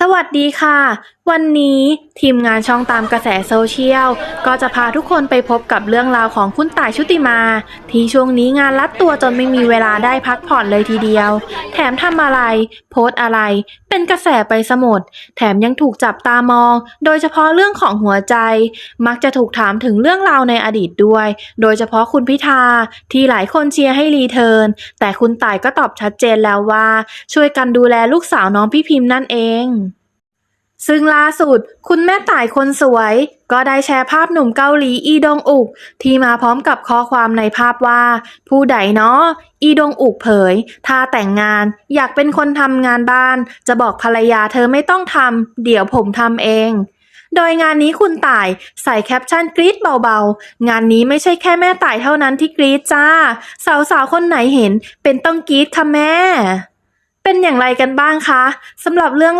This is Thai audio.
สวัสดีค่ะวันนี้ทีมงานช่องตามกระแสโซเชียล ก็จะพาทุกคนไปพบกับเรื่องราวของคุณต่ายชุติมา ที่ช่วงนี้งานรัดตัวจนไม่มีเวลาได้พักผ่อนเลยทีเดียว แถมทำอะไร โพสอะไร เป็นกระแสไปสมดแถมยังถูกจับตามอง โดยเฉพาะเรื่องของหัวใจ มักจะถูกถามถึงเรื่องราวในอดีตด้วย โดยเฉพาะคุณพิธาที่หลายคนเชียร์ให้รีเทิร์นแต่คุณต่ายก็ตอบชัดเจนแล้วว่า ช่วยกันดูแลลูกสาวน้องพี่พิมพ์นั่นเอง ซึ่งล่าสุด คุณแม่ต่ายคนสวย ก็ได้แชร์ภาพหนุ่มเกาหลีอีดงอุก ที่มาพร้อมกับข้อความในภาพว่า ผู้ใดเนาะอีดงอุกเผย ถ้าแต่งงานอยากเป็นคนทำงานบ้าน จะบอกภรรยาเธอไม่ต้องทำเดี๋ยวผมทำเองโดยงานนี้คุณต่ายใส่แคปชั่นกรี๊ดเบาๆ งานนี้ไม่ใช่แค่แม่ต่ายเท่านั้นที่กรี๊ดจ้า สาวๆ คนไหนเห็นเป็นต้องกรี๊ดค่ะแม่ เป็นอย่างไรกันบ้างคะสำหรับเรื่อง